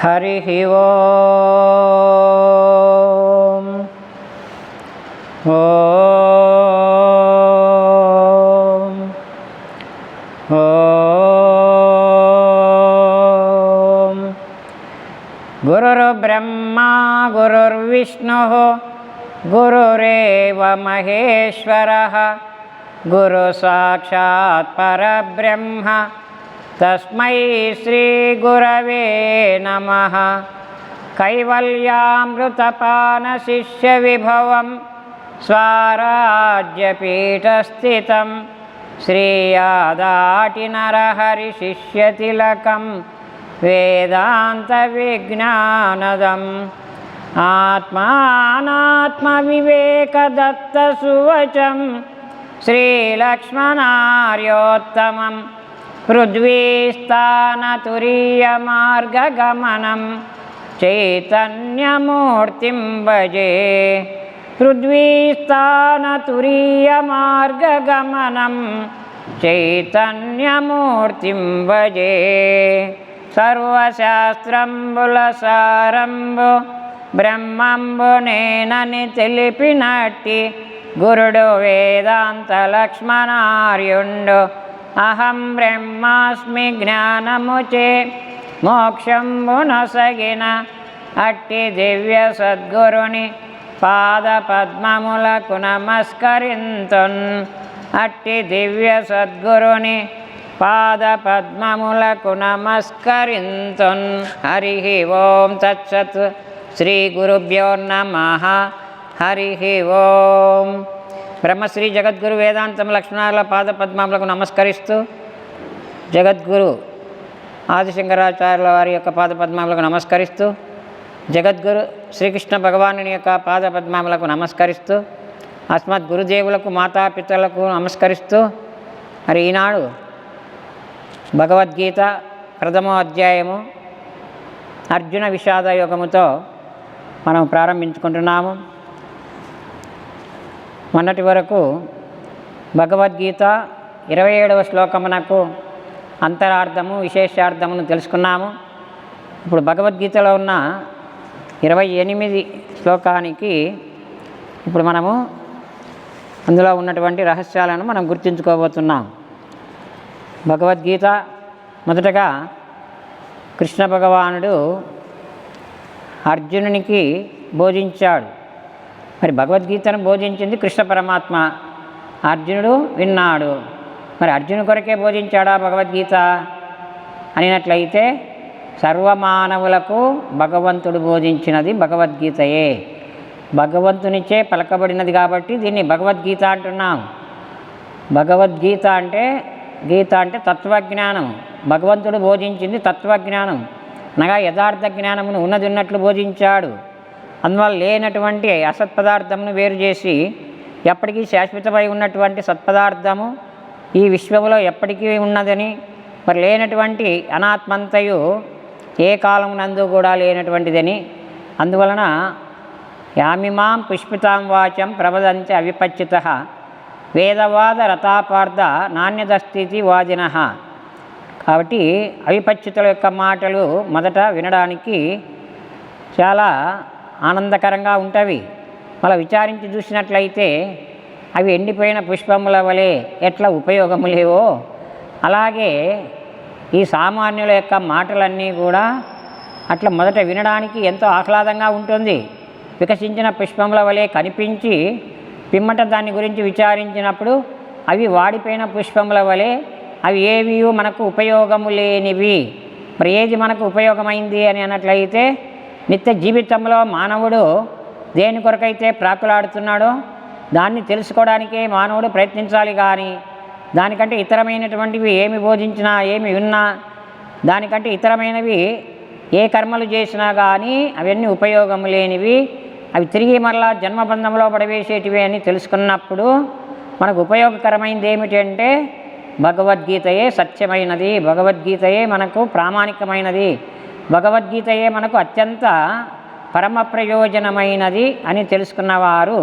हरिः ॐ गुरुर्ब्रह्मा गुरुर्विष्णुः गुरुरेव महेश्वरः गुरुसाक्षात् परब्रह्म। तस्मै श्रीगुरवे नमः कैवल्यामृतपानशिष्यविभवं स्वाराज्यपीठस्थितं श्रीयादाटिनरहरिशिष्यतिलकं वेदान्तविज्ञानदम् आत्मानात्मविवेकदत्तसुवचं श्रीलक्ष्मणार्योत्तमं पृथ्वीस्थानतुरीयमार्गगमनं चैतन्यमूर्तिं भजे पृथ्वीस्थानतुरीयमार्गगमनं चैतन्यमूर्तिं भजे సర్వశాస్త్రంబులసారంబు బ్రహ్మంబు నేనని తెలిపినట్టి గురుడు వేదాంత లక్ష్మణార్యుండు అహం బ్రహ్మాస్మి జ్ఞానముచే మోక్షంబునొసగిన అట్టి దివ్య సద్గురుని పాద పద్మములకు నమస్కరింతున్. అట్టి దివ్య సద్గురుని పాద పద్మములకు నమస్కరింతున్. హరి ఓం తత్సత్ శ్రీ గురుభ్యో నమ. హరి ఓం. బ్రహ్మశ్రీ జగద్గురు వేదాంతం లక్ష్మణాల పాద పద్మములకు నమస్కరిస్తూ జగద్గురు ఆదిశంకరాచార్యుల వారి యొక్క పాద పద్మములకు నమస్కరిస్తూ జగద్గురు శ్రీకృష్ణ భగవానుని యొక్క పాద పద్మములకు నమస్కరిస్తూ అస్మద్ గురుదేవులకు మాతాపితలకు నమస్కరిస్తూ మరి ఈనాడు భగవద్గీత ప్రథమ అధ్యాయము అర్జున విషాద యోగముతో మనం ప్రారంభించుకుంటున్నాము. మొన్నటి వరకు భగవద్గీత ఇరవై ఏడవ శ్లోకమునకు అంతరార్థము విశేషార్థమును తెలుసుకున్నాము. ఇప్పుడు భగవద్గీతలో ఉన్న ఇరవై ఎనిమిది శ్లోకానికి ఇప్పుడు మనము అందులో ఉన్నటువంటి రహస్యాలను మనం గుర్తుంచుకోబోతున్నాం. భగవద్గీత మొదటగా కృష్ణ భగవానుడు అర్జునునికి బోధించాడు. మరి భగవద్గీతను బోధించింది కృష్ణ పరమాత్మ. అర్జునుడు విన్నాడు. మరి అర్జును కొరకే బోధించాడా భగవద్గీత? అనినట్లయితే సర్వమానవులకు భగవంతుడు బోధించినది భగవద్గీతయే. భగవంతునిచే పలకబడినది కాబట్టి దీన్ని భగవద్గీత అంటున్నాం. భగవద్గీత అంటే గీత అంటే తత్వజ్ఞానం. భగవంతుడు బోధించింది తత్వజ్ఞానం. అనగా యథార్థ జ్ఞానమును ఉన్నది ఉన్నట్లు బోధించాడు. అందువల్ల లేనటువంటి అసత్పదార్థమును వేరు చేసి ఎప్పటికీ శాశ్వతమై ఉన్నటువంటి సత్పదార్థము ఈ విశ్వములో ఎప్పటికీ ఉన్నదని మరి లేనటువంటి అనాత్మంతయు ఏ కాలమునందు కూడా లేనటువంటిదని. అందువలన యామిమాం పుష్పితాం వాచం ప్రవదంతి అవిపచ్చిత వేదవాద రథాపార్థ నాణ్యదస్థితి వాదిన. కాబట్టి అవిపచ్చితుల యొక్క మాటలు మొదట వినడానికి చాలా ఆనందకరంగా ఉంటవి. మళ్ళీ విచారించి చూసినట్లయితే అవి ఎండిపోయిన పుష్పముల వలె ఎట్లా ఉపయోగము లేవో. అలాగే ఈ సామాన్యుల యొక్క మాటలన్నీ కూడా అట్లా మొదట వినడానికి ఎంతో ఆహ్లాదంగా ఉంటుంది. వికసించిన పుష్పముల వలె కనిపించి పిమ్మట దాని గురించి విచారించినప్పుడు అవి వాడిపోయిన పుష్పముల వలె అవి ఏవి మనకు ఉపయోగము లేనివి. మరి ఏది మనకు ఉపయోగమైంది అని అన్నట్లయితే నిత్య జీవితంలో మానవుడు దేని కొరకైతే ప్రాకులాడుతున్నాడో దాన్ని తెలుసుకోవడానికే మానవుడు ప్రయత్నించాలి కానీ దానికంటే ఇతరమైనటువంటివి ఏమి బోధించినా ఏమి విన్నా దానికంటే ఇతరమైనవి ఏ కర్మలు చేసినా కానీ అవన్నీ ఉపయోగం లేనివి అవి తిరిగి మరలా జన్మబంధంలో పడవేసేటివి అని తెలుసుకున్నప్పుడు మనకు ఉపయోగకరమైనది ఏమిటంటే భగవద్గీతయే సత్యమైనది. భగవద్గీతయే మనకు ప్రామాణికమైనది. భగవద్గీతయే మనకు అత్యంత పరమ ప్రయోజనమైనది అని తెలుసుకున్నవారు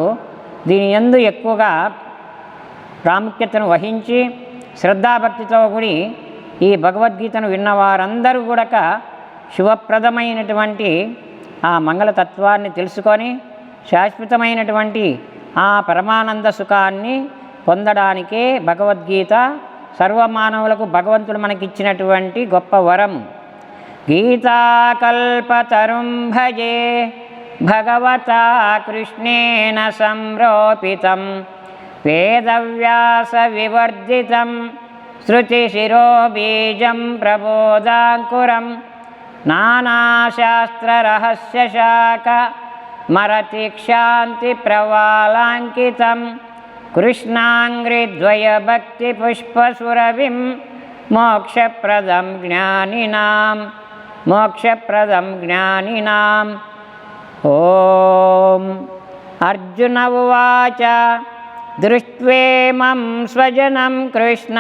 దీని ఎందు ఎక్కువగా ప్రాముఖ్యతను వహించి శ్రద్ధాభక్తితో కూడి ఈ భగవద్గీతను విన్నవారందరూ కూడా శుభప్రదమైనటువంటి ఆ మంగళతత్వాన్ని తెలుసుకొని శాశ్వతమైనటువంటి ఆ పరమానంద సుఖాన్ని పొందడానికే భగవద్గీత సర్వమానవులకు భగవంతుడు మనకిచ్చినటువంటి గొప్ప వరం. గీతాకల్పతరుం భజే భగవతా కృష్ణేన సంరోపితం వేదవ్యాస వివర్జితం శృతిశిరోబీజం ప్రబోధాంకురం నానాశాస్త్రరహస్యశాఖ మరతిక్షాంతి ప్రవాలాంకితం కృష్ణాంగ్రిద్వయభక్తిపుష్పసురవిం మోక్షప్రదం జ్ఞానినాం. ఓం. అర్జున ఉవాచ దృష్ట్వేమం స్వజనం కృష్ణ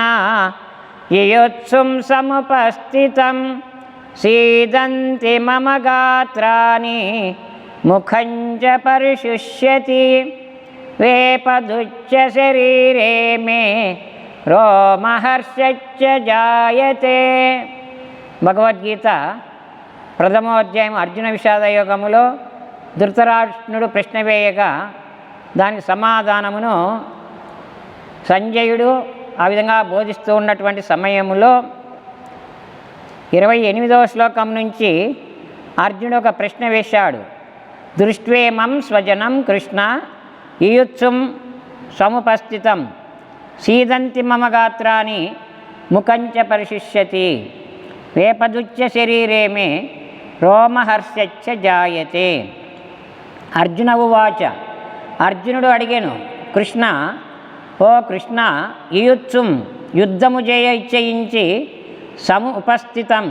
యయోత్సుం సముపస్థితం సీదంతి మమ గాత్రాన్ని ముఖం పరిశుష్యతి వేపదుచ్చ శరీరే మే రోమహర్షచ్చ జాయతే. భగవద్గీత ప్రథమోధ్యాయం అర్జున విషాద యోగములో ధృతరాష్ట్రుడు ప్రశ్న వేయగా దానికి సమాధానమును సంజయుడు ఆ విధంగా బోధిస్తూ ఉన్నటువంటి సమయంలో ఇరవై ఎనిమిదవ శ్లోకం నుంచి అర్జునుడు ఒక ప్రశ్న వేశాడు. దృష్ట్వేమం స్వజనం కృష్ణ ఇయుత్సుం సముపస్థితం. సీదంతి మమ గాత్రాన్ని ముఖంచ పరిశిష్యతి. వేపదుచ్చ శరీరే మే రోమహర్షచ్చ జాయతే అర్జున ఉవాచ అర్జునుడు అడిగాను కృష్ణ ఓ కృష్ణ ఇయుత్సుం యుద్ధము చేయ ఇచ్చయించి సము ఉపస్థితం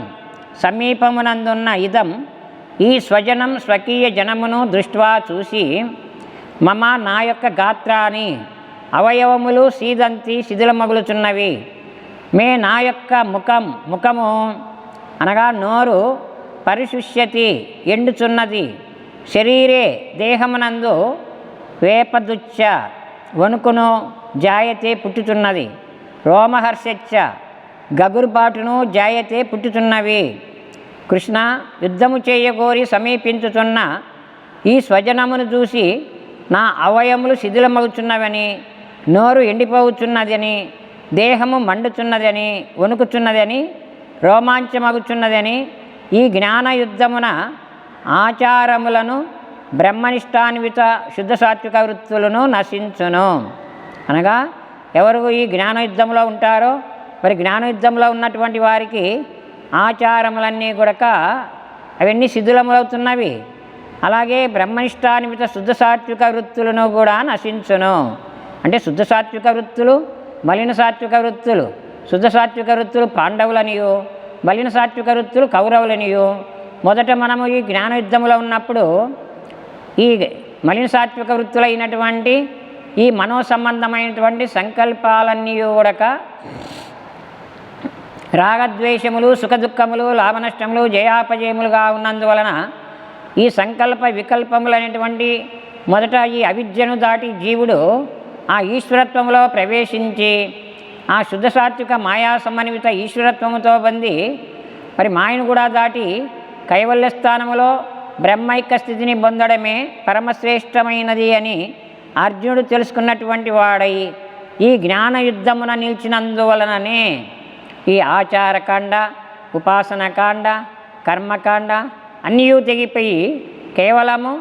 సమీపమునందున్న ఇదం ఈ స్వజనం స్వకీయ జనమును దృష్ట్వా చూసి మమ నా యొక్క గాత్రాన్ని అవయవములు సీదంతి శిథిలమగులుచున్నవి మే నా యొక్క ముఖం ముఖము అనగా నోరు పరిశుష్యతి ఎండుచున్నది. శరీరే దేహమునందు వేపదుచ్చ వణుకును జాయతే పుట్టుచున్నది రోమహర్షచ్చ గగురుపాటును జాయతే పుట్టుచున్నవి కృష్ణ యుద్ధము చేయగోరి సమీపించుతున్న ఈ స్వజనమును చూసి నా అవయములు శిథిలమవుచున్నవని నోరు ఎండిపోవుచున్నదని దేహము మండుచున్నదని వణుకుచున్నదని రోమాంచమగుచున్నదని ఈ జ్ఞాన యుద్ధమున ఆచారములను బ్రహ్మనిష్టాన్విత శుద్ధ సాత్విక వృత్తులను నశించును. అనగా ఎవరు ఈ జ్ఞానయుద్ధంలో ఉంటారో మరి జ్ఞాన యుద్ధంలో ఉన్నటువంటి వారికి ఆచారములన్నీ కూడక అవన్నీ శిథిలములవుతున్నవి. అలాగే బ్రహ్మనిష్టాన్విత శుద్ధ సాత్విక వృత్తులను కూడా నశించును. అంటే శుద్ధ సాత్విక వృత్తులు మలిన సాత్విక వృత్తులు శుద్ధ సాత్విక వృత్తులు పాండవులనియు మలిన సాత్విక వృత్తులు కౌరవులనియు. మొదట మనము ఈ జ్ఞాన యుద్ధంలో ఉన్నప్పుడు ఈ మలిన సాత్విక వృత్తులైనటువంటి ఈ మనో సంబంధమైనటువంటి సంకల్పాలన్నీ కూడక రాగద్వేషములు సుఖదుఖములు లాభనష్టములు జయాపజయములుగా ఉన్నందువలన ఈ సంకల్ప వికల్పములు అనేటువంటి మొదట ఈ అవిద్యను దాటి జీవుడు ఆ ఈశ్వరత్వంలో ప్రవేశించి ఆ శుద్ధ సాత్విక మాయా సమన్విత ఈశ్వరత్వముతో బంది మరి మాయను కూడా దాటి కైవల్య స్థానములో బ్రహ్మైక్య స్థితిని పొందడమే పరమశ్రేష్టమైనది అని అర్జునుడు తెలుసుకున్నటువంటి వాడై ఈ జ్ఞాన యుద్ధమున నిలిచినందువలననే ఈ ఆచారకాండ ఉపాసనకాండ కర్మకాండ అన్నీ తెగిపోయి కేవలము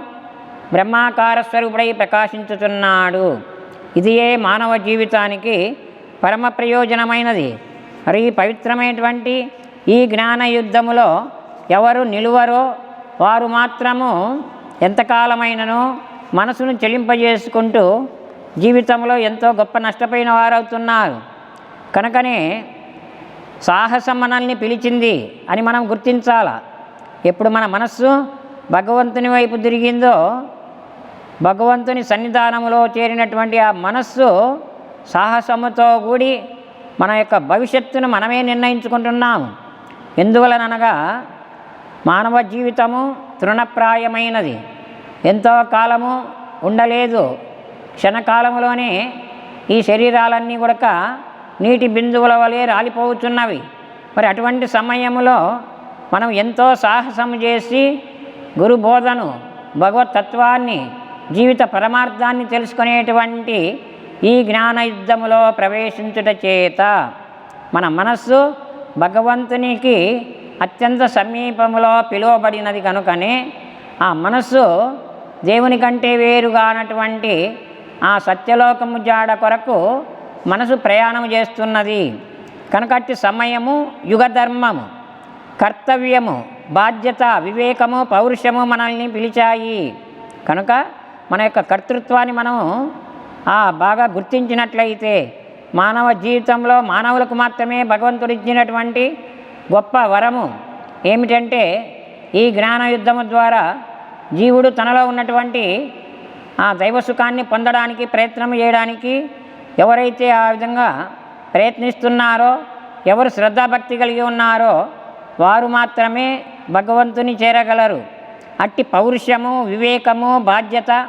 బ్రహ్మాకార స్వరూపుడై ప్రకాశించుతున్నాడు. ఇదియే మానవ జీవితానికి పరమ ప్రయోజనమైనది. మరి ఈ పవిత్రమైనటువంటి ఈ జ్ఞాన యుద్ధములో ఎవరు నిలువరో వారు మాత్రము ఎంతకాలమైనను మనసును చెలింపజేసుకుంటూ జీవితంలో ఎంతో గొప్ప నష్టపోయిన వారవుతున్నారు. కనుకనే సాహసం మనల్ని పిలిచింది అని మనం గుర్తించాల. ఎప్పుడు మన మనస్సు భగవంతుని వైపు తిరిగిందో భగవంతుని సన్నిధానములో చేరినటువంటి ఆ మనస్సు సాహసముతో కూడి మన యొక్క భవిష్యత్తును మనమే నిర్ణయించుకుంటున్నాము. ఎందువలననగా మానవ జీవితము తృణప్రాయమైనది. ఎంతో కాలము ఉండలేదు. క్షణకాలములోనే ఈ శరీరాలన్నీ కూడా నీటి బిందువుల వలె రాలిపోతున్నవి. మరి అటువంటి సమయంలో మనం ఎంతో సాహసం చేసి గురు బోధను భగవత్ తత్వాన్ని జీవిత పరమార్థాన్ని తెలుసుకునేటువంటి ఈ జ్ఞాన యుద్ధములో ప్రవేశించుట చేత మన మనస్సు భగవంతునికి అత్యంత సమీపములో పిలువబడినది కనుకనే ఆ మనస్సు దేవుని కంటే వేరుగానటువంటి ఆ సత్యలోకము జాడ కొరకు మనసు ప్రయాణం చేస్తున్నది. కనుకట్టి సమయము యుగధర్మము కర్తవ్యము బాధ్యత వివేకము పౌరుషము మనల్ని పిలిచాయి. కనుక మన యొక్క కర్తృత్వాన్ని మనము బాగా గుర్తించినట్లయితే మానవ జీవితంలో మానవులకు మాత్రమే భగవంతుడు ఇచ్చినటువంటి గొప్ప వరము ఏమిటంటే ఈ జ్ఞాన యుద్ధము ద్వారా జీవుడు తనలో ఉన్నటువంటి ఆ దైవ సుఖాన్ని పొందడానికి ప్రయత్నం చేయడానికి ఎవరైతే ఆ విధంగా ప్రయత్నిస్తున్నారో ఎవరు శ్రద్ధాభక్తి కలిగి ఉన్నారో వారు మాత్రమే భగవంతుని చేరగలరు. అట్టి పౌరుషము వివేకము బాధ్యత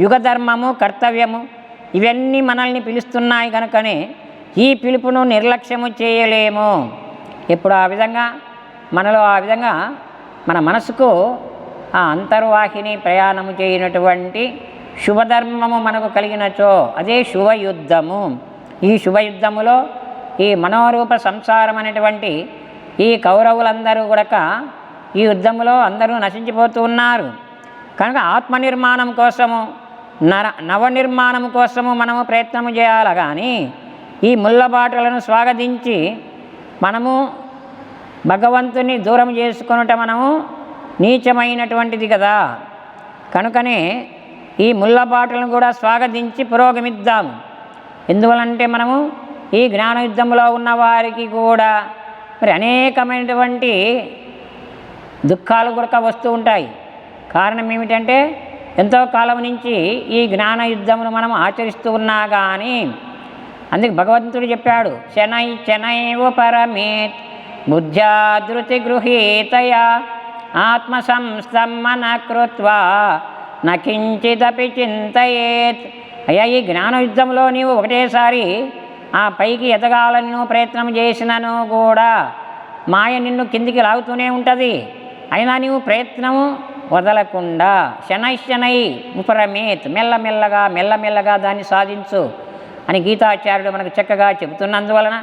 యుగధర్మము కర్తవ్యము ఇవన్నీ మనల్ని పిలుస్తున్నాయి కనుకనే ఈ పిలుపును నిర్లక్ష్యము చేయలేము. ఇప్పుడు ఆ విధంగా? మనలో ఆ విధంగా మన మనసుకు ఆ అంతర్వాహిని ప్రయాణము చేయనటువంటి శుభధర్మము మనకు కలిగినచో అదే శుభయుద్ధము. ఈ శుభయుద్ధములో ఈ మనోరూప సంసారం అనేటువంటి ఈ కౌరవులందరూ కూడా ఈ యుద్ధములో అందరూ నశించిపోతూ ఉన్నారు. కనుక ఆత్మనిర్మాణం కోసము నర నవనిర్మాణం కోసము మనము ప్రయత్నము చేయాలి కానీ ఈ ముళ్ళబాటలను స్వాగతించి మనము భగవంతుని దూరం చేసుకొనుట మనము నీచమైనటువంటిది కదా. కనుకనే ఈ ముళ్ళబాటలను కూడా స్వాగతించి పురోగమిద్దాము. ఎందువలంటే మనము ఈ జ్ఞాన యుద్ధంలో ఉన్న వారికి కూడా మరి అనేకమైనటువంటి దుఃఖాలు కూడా వస్తూ ఉంటాయి. కారణం ఏమిటంటే ఎంతో కాలం నుంచి ఈ జ్ఞాన యుద్ధమును మనం ఆచరిస్తూ ఉన్నా కానీ అందుకు భగవంతుడు చెప్పాడు శనై శనైవ పరమేత్ బుద్ధ్యాధృతి గృహీతయ ఆత్మ సంస్తమ్మన కృత్వా నకించిదపి చింతయేత్. అయ్యా ఈ జ్ఞాన యుద్ధంలో నీవు ఒకటేసారి ఆ పైకి ఎదగాలను ప్రయత్నం చేసినను కూడా మాయ నిన్ను కిందికి లాగుతూనే ఉంటుంది. అయినా నీవు ప్రయత్నము వదలకుండా శనై శనై ఉపరమేత్ మెల్లమెల్లగా మెల్లమెల్లగా దాన్ని సాధించు అని గీతాచార్యుడు మనకు చక్కగా చెబుతున్నందువలన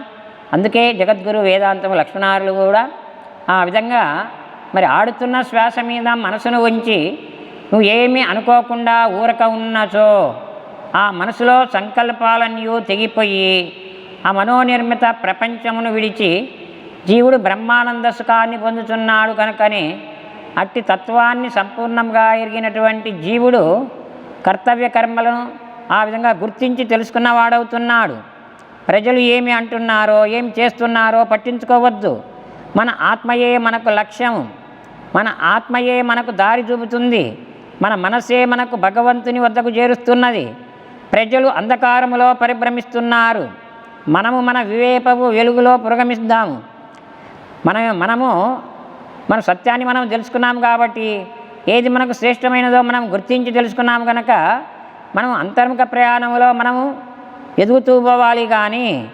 అందుకే జగద్గురు వేదాంతము లక్ష్మణారులు కూడా ఆ విధంగా మరి ఆడుతున్న శ్వాస మీద మనసును ఉంచి నువ్వు ఏమీ అనుకోకుండా ఊరక ఉన్నచో ఆ మనసులో సంకల్పాలన్నీ తెగిపోయి ఆ మనోనిర్మిత ప్రపంచమును విడిచి జీవుడు బ్రహ్మానంద సుఖాన్ని పొందుతున్నాడు కనుకనే అట్టి తత్వాన్ని సంపూర్ణంగా ఎరిగినటువంటి జీవుడు కర్తవ్య కర్మలను ఆ విధంగా గుర్తించి తెలుసుకున్నవాడవుతున్నాడు. ప్రజలు ఏమి అంటున్నారో ఏం చేస్తున్నారో పట్టించుకోవద్దు. మన ఆత్మయే మనకు లక్ష్యం మన ఆత్మయే మనకు దారి చూపుతుంది. మన మనసే మనకు భగవంతుని వద్దకు చేరుస్తున్నది. ప్రజలు అంధకారములో పరిభ్రమిస్తున్నారు. మనము మన వివేకపు వెలుగులో పురోగమిద్దాము. మన మనము మన సత్యాన్ని మనం తెలుసుకున్నాం కాబట్టి ఏది మనకు శ్రేష్టమైనదో మనం గుర్తించి తెలుసుకున్నాం కనుక మనం అంతర్ముఖ ప్రయాణంలో మనము ఎదుగుతూ పోవాలి కానీ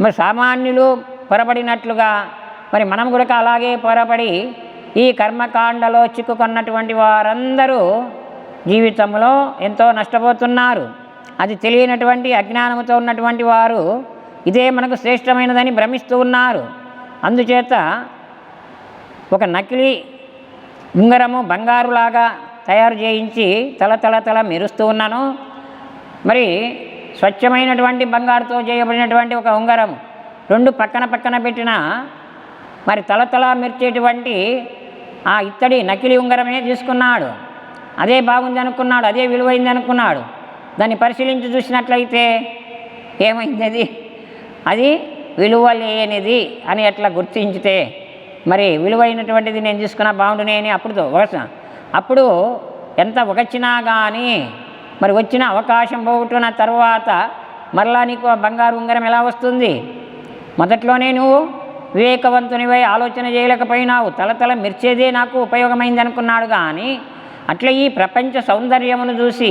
మరి సామాన్యులు పొరపడినట్లుగా మరి మనం కూడా అలాగే పొరపడి ఈ కర్మకాండలో చిక్కుకున్నటువంటి వారందరూ జీవితంలో ఎంతో నష్టపోతున్నారు. అది తెలియనటువంటి అజ్ఞానంతో ఉన్నటువంటి వారు ఇదే మనకు శ్రేష్టమైనదని భ్రమిస్తూ ఉన్నారు. అందుచేత ఒక నకిలీ ఉంగరము బంగారులాగా తయారు చేయించి తల తల తల మెరుస్తూ ఉన్నాను. మరి స్వచ్ఛమైనటువంటి బంగారుతో చేయబడినటువంటి ఒక ఉంగరం రెండు పక్కన పక్కన పెట్టిన మరి తల తల మెరిచేటువంటి ఆ ఇత్తడి నకిలీ ఉంగరమే తీసుకున్నాడు. అదే బాగుంది అనుకున్నాడు అదే విలువైంది అనుకున్నాడు. దాన్ని పరిశీలించి చూసినట్లయితే ఏమైంది అది? అది విలువ లేనిది అని ఎట్లా గుర్తించితే మరి విలువైనటువంటిది నేను తీసుకున్నా బాగుండునే అని అప్పుడు అప్పుడు ఎంత ఒకచ్చినా కానీ మరి వచ్చిన అవకాశం పోగొట్టుకున్న తర్వాత మరలా నీకు బంగారు ఉంగరం ఎలా వస్తుంది? మొదట్లోనే నువ్వు వివేకవంతునివై ఆలోచన చేయలేకపోయినావు. తలతల తల మిర్చేదే నాకు ఉపయోగమైంది అనుకున్నాడు కానీ అట్లా ఈ ప్రపంచ సౌందర్యమును చూసి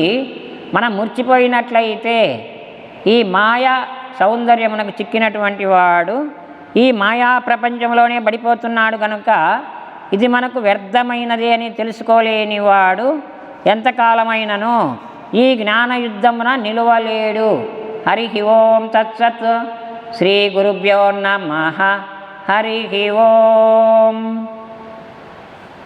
మనం ముర్చిపోయినట్లయితే ఈ మాయా సౌందర్యమునకు చిక్కినటువంటి వాడు ఈ మాయా ప్రపంచంలోనే పడిపోతున్నాడు కనుక ఇది మనకు వ్యర్థమైనది అని తెలుసుకోలేనివాడు ఎంతకాలమైనను? ఈ జ్ఞానయుద్ధమున నిలువలేడు. హరి ఓం తత్సత్. శ్రీ గురుభ్యో నమ. హరి ఓం.